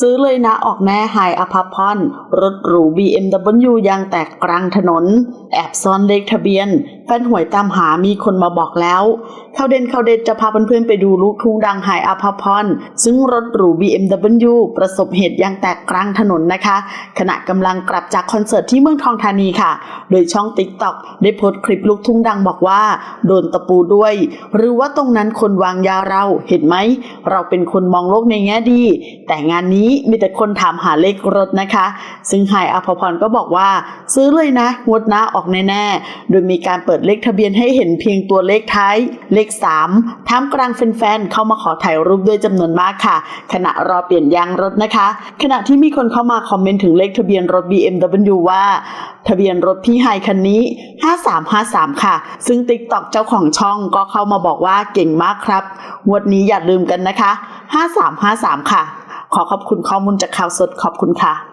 ซื้อเลยนะออกแน่ไฮอภพรรถหรู BMW ยางแตกกลางถนน แอบซ่อนเลขทะเบียน แฟนหวยตามหามีคนมาบอกแล้วข่าวเด่นข่าวเด็ดจะพาเพื่อนๆไปดูลูกทุ่งดังไฮอภพร ซึ่งรถหรู BMW ประสบเหตุยางแตกกลางถนนนะคะ ขณะกำลังกลับจากคอนเสิร์ตที่เมืองทองธานีค่ะ โดยช่อง TikTok ได้โพสต์คลิปลูกทุ่งดังบอกว่า โดนตะปูด้วย หรือว่าตรงนั้นคนวางยาเราเห็นไหม เราเป็นคนมองโลกในแง่ดี แต่งานนี้มีแต่คนถามหาเลขรถนะคะ ซึ่งไฮายอภพรก็บอกว่า ซื้อเลยนะงวดหน้าออกแน่ๆโดยมีการเปิดเลขทะเบียนให้เห็นเพียงตัวเลขท้าย เลข 3ท่ามกลางแฟนๆเข้ามาขอถ่ายรูปด้วยจำนวนมากค่ะ ขณะรอเปลี่ยนยางรถนะคะ ขณะที่มีคนเข้ามาคอมเมนต์ถึงเลขทะเบียนรถ BMW ว่า ทะเบียนรถพี่ไฮคันนี้ 5353 ค่ะ ซึ่ง TikTok เจ้าของช่องก็เข้ามาบอกว่าเก่งมากครับงวดนี้อย่าลืมกันนะคะ 5353 ค่ะ ขอขอบคุณข้อมูลจากข่าวสดขอบคุณค่ะ